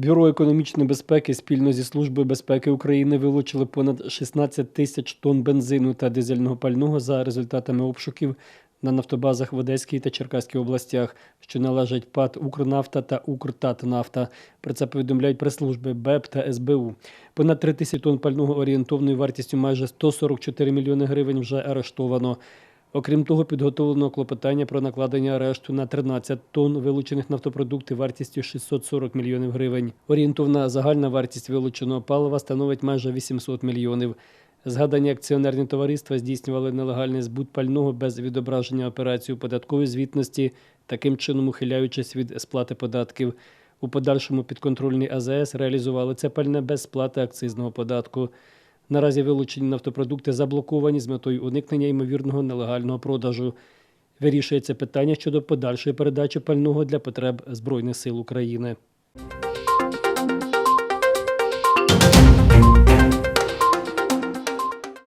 Бюро економічної безпеки спільно зі Службою безпеки України вилучили понад 16 тисяч тонн бензину та дизельного пального за результатами обшуків на нафтобазах в Одеській та Черкаській областях, що належать ПАТ «Укрнафта» та «Укртатнафта». Про це повідомляють прес-служби БЕП та СБУ. Понад 3 тисячі тонн пального орієнтовною вартістю майже 144 мільйони гривень вже арештовано. Окрім того, підготовлено клопотання про накладення арешту на 13 тонн вилучених нафтопродуктів вартістю 640 мільйонів гривень. Орієнтовна загальна вартість вилученого палива становить майже 800 мільйонів. Згадані акціонерні товариства здійснювали нелегальний збут пального без відображення операцій у податковій звітності, таким чином ухиляючись від сплати податків. У подальшому підконтрольний АЗС реалізували це пальне без сплати акцизного податку. Наразі вилучені нафтопродукти заблоковані з метою уникнення ймовірного нелегального продажу. Вирішується питання щодо подальшої передачі пального для потреб Збройних сил України.